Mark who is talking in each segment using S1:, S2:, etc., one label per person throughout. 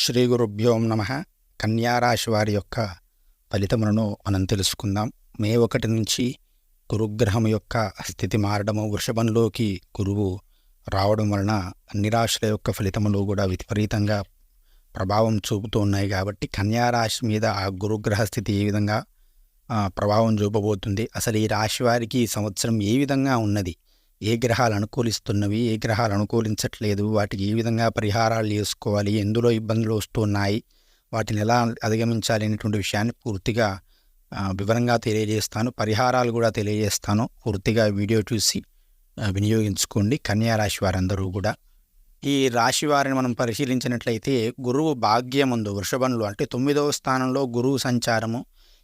S1: శ్రీ గురుభ్యో నమ. కన్యారాశి వారి యొక్క ఫలితములను మనం తెలుసుకుందాం. మే ఒకటి నుంచి గురుగ్రహం యొక్క స్థితి మారడము వృషభంలోకి గురువు రావడం వలన అన్ని రాశుల యొక్క ఫలితములు కూడా విపరీతంగా ప్రభావం చూపుతూ ఉన్నాయి కాబట్టి కన్యారాశి మీద ఆ గురుగ్రహ స్థితి ఏ విధంగా ప్రభావం చూపబోతుంది? అసలు ఈ రాశి వారికి ఈ సంవత్సరం ఏ విధంగా ఉన్నది? ఏ గ్రహాలు అనుకూలిస్తున్నవి ఏ గ్రహాలు అనుకూలించట్లేదు వాటికి ఏ విధంగా పరిహారాలు చేసుకోవాలి ఎందులో ఇబ్బందులు వస్తున్నాయి వాటిని ఎలా అధిగమించాలి అనేటువంటి విషయాన్ని పూర్తిగా వివరంగా తెలియజేస్తాను పరిహారాలు కూడా తెలియజేస్తాను. పూర్తిగా వీడియో చూసి వినియోగించుకోండి. కన్యా రాశి వారందరూ కూడా. ఈ రాశి వారిని మనం పరిశీలించినట్లయితే గురువు భాగ్యముందు వృషభంలో అంటే తొమ్మిదవ స్థానంలో గురువు సంచారము.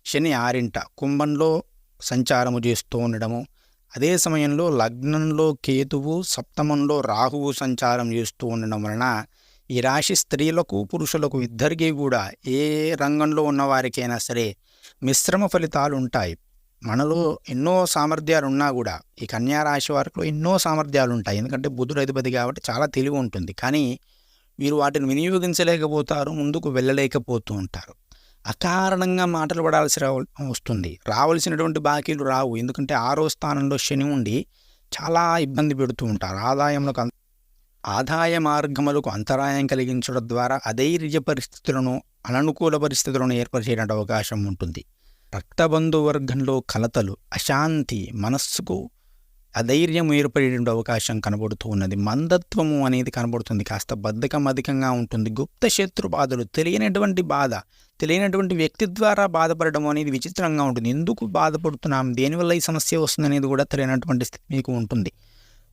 S1: శని ఆరింట కుంభంలో సంచారము చేస్తూ ఉండడము. అదే సమయంలో లగ్నంలో కేతువు సప్తమంలో రాహువు సంచారం చేస్తూ ఉండడం వలన ఈ రాశి స్త్రీలకు పురుషులకు ఇద్దరికీ కూడా ఏ రంగంలో ఉన్నవారికైనా సరే మిశ్రమ ఫలితాలు ఉంటాయి. మనలో ఎన్నో సామర్థ్యాలు ఉన్నా కూడా ఈ కన్యా రాశి వారిలో ఎన్నో సామర్థ్యాలు ఉంటాయి. ఎందుకంటే బుధుడు అధిపతి కాబట్టి చాలా తెలివి ఉంటుంది. కానీ వీరు వాటిని వినియోగించలేకపోతారు ముందుకు వెళ్ళలేకపోతూ ఉంటారు. అకారణంగా మాటలు పడాల్సి రావ- వస్తుంది. రావాల్సినటువంటి బాకీలు రావు. ఎందుకంటే ఆరో స్థానంలో శని ఉండి చాలా ఇబ్బంది పెడుతూ ఉంటారు. ఆదాయంలో ఆదాయ మార్గములకు అంతరాయం కలిగించడం ద్వారా అధైర్య పరిస్థితులను అననుకూల పరిస్థితులను ఏర్పరిచేటువంటి అవకాశం ఉంటుంది. రక్తబంధు వర్గంలో కలతలు అశాంతి మనస్సుకు అధైర్యం ఏర్పడేటువంటి అవకాశం కనబడుతూ ఉన్నది. మందత్వము అనేది కనబడుతుంది. కాస్త బద్ధకం అధికంగా ఉంటుంది. గుప్త శత్రు బాధలు తెలియనటువంటి బాధ తెలియనటువంటి వ్యక్తి ద్వారా బాధపడడం అనేది విచిత్రంగా ఉంటుంది. ఎందుకు బాధపడుతున్నాం? దేనివల్ల ఈ సమస్య వస్తుంది అనేది కూడా తెలియనటువంటి స్థితి మీకు ఉంటుంది.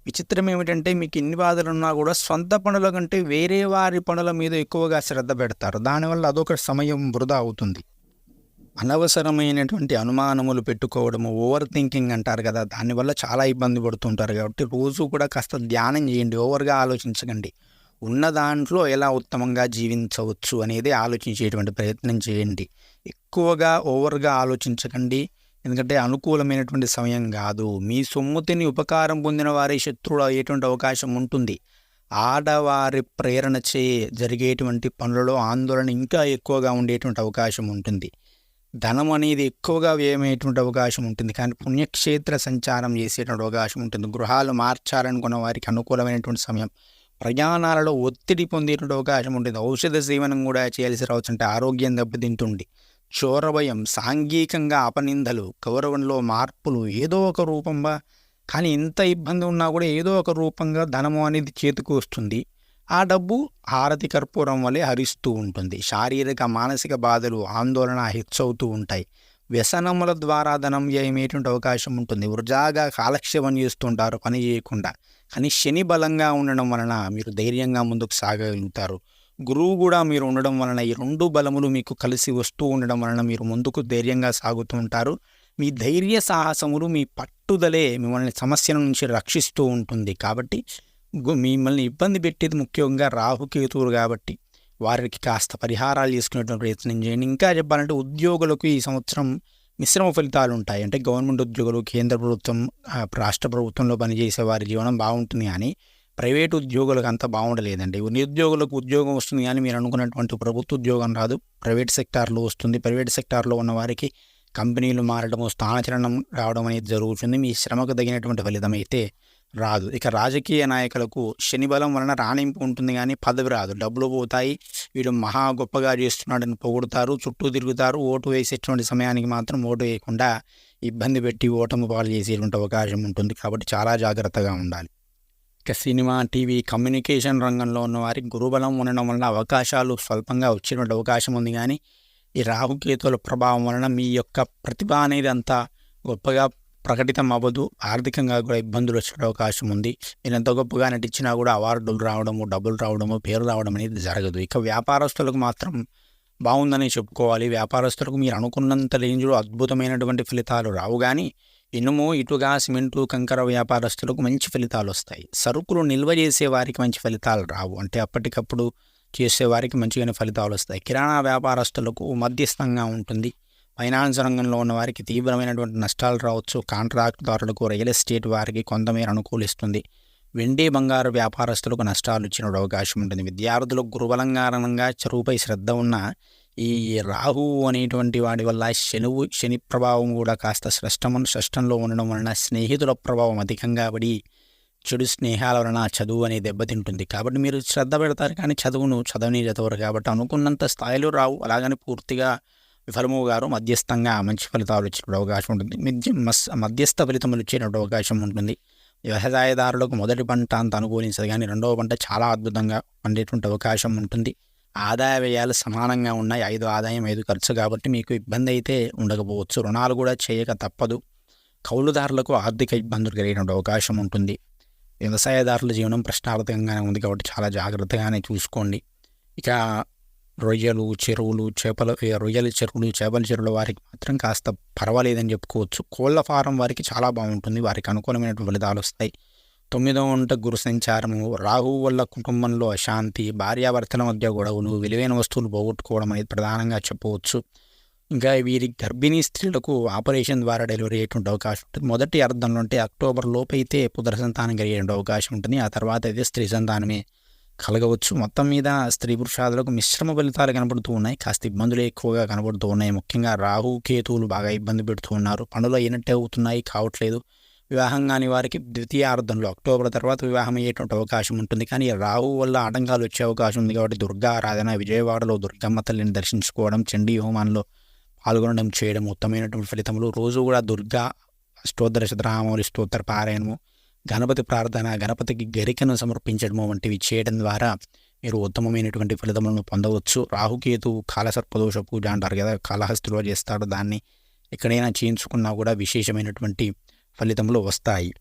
S1: విచిత్రం ఏమిటంటే మీకు ఎన్ని బాధలు ఉన్నా కూడా సొంత పనుల కంటే వేరే వారి పనుల మీద ఎక్కువగా శ్రద్ధ పెడతారు. దానివల్ల అదొక సమయం వృధా అవుతుంది. అనవసరమైనటువంటి అనుమానములు పెట్టుకోవడము ఓవర్ థింకింగ్ అంటారు కదా దానివల్ల చాలా ఇబ్బంది పడుతుంటారు కాబట్టి రోజు కూడా కాస్త ధ్యానం చేయండి ఓవర్గా ఆలోచించకండి. ఉన్న దాంట్లో ఎలా ఉత్తమంగా జీవించవచ్చు అనేది ఆలోచించేటువంటి ప్రయత్నం చేయండి. ఎక్కువగా ఓవర్గా ఆలోచించకండి ఎందుకంటే అనుకూలమైనటువంటి సమయం కాదు. మీ సొమ్ముతిని ఉపకారం పొందిన వారి శత్రుడు అయ్యేటువంటి అవకాశం ఉంటుంది. ఆడవారి ప్రేరణ చే జరిగేటువంటి పనులలో ఆందోళన ఇంకా ఎక్కువగా ఉండేటువంటి అవకాశం ఉంటుంది. ధనం అనేది ఎక్కువగా వ్యయమయ్యేటువంటి అవకాశం ఉంటుంది. కానీ పుణ్యక్షేత్ర సంచారం చేసేటువంటి అవకాశం ఉంటుంది. గృహాలు మార్చాలనుకున్న వారికి అనుకూలమైనటువంటి సమయం. ప్రయాణాలలో ఒత్తిడి పొందేటువంటి అవకాశం ఉంటుంది. ఔషధ సేవనం కూడా చేయాల్సి రావచ్చు. అంటే ఆరోగ్యం దెబ్బతింటుంది. చోరభయం సాంఘికంగా అపనిందలు గౌరవంలో మార్పులు ఏదో ఒక రూపంగా కానీ ఇంత ఇబ్బంది ఉన్నా కూడా ఏదో ఒక రూపంగా ధనము అనేది చేతికి వస్తుంది. ఆ డబ్బు హారతి కర్పూరం వలె హరిస్తూ ఉంటుంది. శారీరక మానసిక బాధలు ఆందోళన హెచ్చవుతూ ఉంటాయి. వ్యసనముల ద్వారా ధనం వ్యయమేటువంటి అవకాశం ఉంటుంది. వృజాగా కాలక్షేపం చేస్తుంటారు పని చేయకుండా. కానీ శని బలంగా ఉండడం వలన మీరు ధైర్యంగా ముందుకు సాగగలుగుతారు గురువు కూడా మీరు ఉండడం వలన ఈ రెండు బలములు మీకు కలిసి వస్తూ ఉండడం వలన మీరు ముందుకు ధైర్యంగా సాగుతూ ఉంటారు. మీ ధైర్య సాహసములు మీ పట్టుదలే మిమ్మల్ని సమస్యల నుంచి రక్షిస్తూ ఉంటుంది. కాబట్టి మిమ్మల్ని ఇబ్బంది పెట్టేది ముఖ్యంగా రాహుకేతువులు కాబట్టి. వారికి కాస్త పరిహారాలు చేసుకునేటువంటి ప్రయత్నం చేయండి. ఇంకా చెప్పాలంటే ఉద్యోగులకు ఈ సంవత్సరం మిశ్రమ ఫలితాలు ఉంటాయి. అంటే గవర్నమెంట్ ఉద్యోగులు కేంద్ర ప్రభుత్వం రాష్ట్ర ప్రభుత్వంలో పనిచేసే వారి జీవనం బాగుంటుంది కానీ ప్రైవేట్ ఉద్యోగులకు అంత బాగుండలేదండి. నిరుద్యోగులకు ఉద్యోగం వస్తుంది కానీ మీరు అనుకున్నటువంటి ప్రభుత్వ ఉద్యోగం రాదు. ప్రైవేట్ సెక్టార్లో వస్తుంది. ప్రైవేట్ సెక్టార్లో ఉన్న వారికి కంపెనీలు మారడము స్థానచలనం రావడం అనేది జరుగుతుంది. మీ శ్రమకు తగినటువంటి ఫలితం అయితే రాదు. ఇక రాజకీయ నాయకులకు శనిబలం వలన రాణింపు ఉంటుంది కానీ పదవి రాదు. డబ్బులు పోతాయి. వీడు మహా గొప్పగా చేస్తున్నాడని పొగుడుతారు చుట్టూ తిరుగుతారు. ఓటు వేసేటువంటి సమయానికి మాత్రం ఓటు వేయకుండా ఇబ్బంది పెట్టి ఓటమి పాలు చేసేటువంటి అవకాశం ఉంటుంది కాబట్టి చాలా జాగ్రత్తగా ఉండాలి. ఇక సినిమా టీవీ కమ్యూనికేషన్ రంగంలో ఉన్న వారికి గురుబలం ఉండడం వలన అవకాశాలు స్వల్పంగా వచ్చేటువంటి అవకాశం ఉంది కానీ ఈ రాహుకేతుల ప్రభావం వలన మీ యొక్క ప్రతిభ అనేది అంత గొప్పగా ప్రకటితం అవ్వదు. ఆర్థికంగా కూడా ఇబ్బందులు వచ్చే అవకాశం ఉంది. నేను ఎంత గొప్పగా నటించినా కూడా అవార్డులు రావడము డబ్బులు రావడము పేరు రావడం అనేది జరగదు. ఇక వ్యాపారస్తులకు మాత్రం బాగుందని చెప్పుకోవాలి. వ్యాపారస్తులకు మీరు అనుకున్నంత రేంజ్లో అద్భుతమైనటువంటి ఫలితాలు రావు. కానీ ఇనుము ఇటుగా సిమెంటు కంకర వ్యాపారస్తులకు మంచి ఫలితాలు వస్తాయి. సరుకులు నిల్వ చేసే వారికి మంచి ఫలితాలు రావు. అంటే అప్పటికప్పుడు చేసేవారికి మంచిగానే ఫలితాలు వస్తాయి. కిరాణా వ్యాపారస్తులకు మధ్యస్థంగా ఉంటుంది. ఫైనాన్స్ రంగంలో ఉన్న వారికి తీవ్రమైనటువంటి నష్టాలు రావచ్చు. కాంట్రాక్ట్దారులకు రియల్ ఎస్టేట్ వారికి కొంతమేర అనుకూలిస్తుంది. వెండి బంగారు వ్యాపారస్తులకు నష్టాలు ఇచ్చిన అవకాశం ఉంటుంది. విద్యార్థులకు గురుబలం కారణంగా చదువుపై శ్రద్ధ ఉన్న ఈ రాహు అనేటువంటి వాడి వల్ల శనువు శని ప్రభావం కూడా కాస్త శ్రష్టం శ్రష్టంలో ఉండడం వలన స్నేహితుల ప్రభావం అధికంగా పడి చెడు స్నేహాల వలన చదువు అనేది దెబ్బతింటుంది. కాబట్టి మీరు శ్రద్ధ పెడతారు కానీ చదువును చదవని చదవరు కాబట్టి అనుకున్నంత స్థాయిలో రావు. అలాగని పూర్తిగా విఫలము గారు మధ్యస్థంగా మంచి ఫలితాలు వచ్చేటువంటి అవకాశం ఉంటుంది. మధ్య మధ్యస్థ ఫలితములు వచ్చేటువంటి అవకాశం ఉంటుంది. వ్యవసాయదారులకు మొదటి పంట అంత అనుకూలించదు కానీ రెండవ పంట చాలా అద్భుతంగా పండేటువంటి అవకాశం ఉంటుంది. ఆదాయ వ్యయాలు సమానంగా ఉన్నాయి. ఐదు ఆదాయం ఐదు ఖర్చు కాబట్టి మీకు ఇబ్బంది అయితే ఉండకపోవచ్చు. రుణాలు కూడా చేయక తప్పదు. కౌలుదారులకు ఆర్థిక ఇబ్బందులు కలిగినటువంటి అవకాశం ఉంటుంది. వ్యవసాయదారుల జీవనం ప్రశ్నార్థకంగానే ఉంది కాబట్టి చాలా జాగ్రత్తగానే చూసుకోండి. ఇక రొయ్యలు చెరువులు చేపల రొయ్యల చెరువులు చేపల చెరువుల వారికి మాత్రం కాస్త పర్వాలేదని చెప్పుకోవచ్చు. కోళ్ళ ఫారం వారికి చాలా బాగుంటుంది. వారికి అనుకూలమైనటువంటి ఫలితాలు వస్తాయి. తొమ్మిదవ వంట గురు సంచారము. రాహువు వల్ల కుటుంబంలో అశాంతి భార్యాభర్తల మధ్య గొడవలు విలువైన వస్తువులు పోగొట్టుకోవడం అనేది ప్రధానంగా చెప్పవచ్చు. ఇంకా వీరి గర్భిణీ స్త్రీలకు ఆపరేషన్ ద్వారా డెలివరీ అయ్యేటువంటి అవకాశం ఉంటుంది. మొదటి అర్థంలో అంటే అక్టోబర్ లోపు అయితే పుత్ర సంతానం కలిగేటువంటి అవకాశం ఉంటుంది. ఆ తర్వాత అయితే స్త్రీ సంతానమే కలగవచ్చు. మొత్తం మీద స్త్రీ పురుషాదులకు మిశ్రమ ఫలితాలు కనబడుతూ ఉన్నాయి. కాస్త ఇబ్బందులు ఎక్కువగా కనబడుతూ ఉన్నాయి. ముఖ్యంగా రాహు కేతువులు బాగా ఇబ్బంది పెడుతూ ఉన్నారు. పనులు అయినట్టే అవుతున్నాయి. కావట్లేదు. వివాహం కాని వారికి ద్వితీయార్థంలో అక్టోబర్ తర్వాత వివాహం అయ్యేటువంటి అవకాశం ఉంటుంది. కానీ రాహు వల్ల ఆటంకాలు వచ్చే అవకాశం ఉంది కాబట్టి దుర్గా ఆరాధన విజయవాడలో దుర్గమ్మ తల్లిని దర్శించుకోవడం చండీ హోమాల్లో పాల్గొనడం చేయడం ఉత్తమమైనటువంటి ఫలితములు. రోజు కూడా దుర్గా అష్టోత్తర శతరామౌలి స్తోత్ర పారాయణము గణపతి ప్రార్థన గణపతికి గరికను సమర్పించడము వంటివి చేయడం ద్వారా మీరు ఉత్తమమైనటువంటి ఫలితములను పొందవచ్చు. రాహుకేతు కాలసర్పదోష పూజ అంటారు కదా కాళహస్తిలో చేస్తాడు. దాన్ని ఎక్కడైనా చేయించుకున్నా కూడా విశేషమైనటువంటి ఫలితములు వస్తాయి.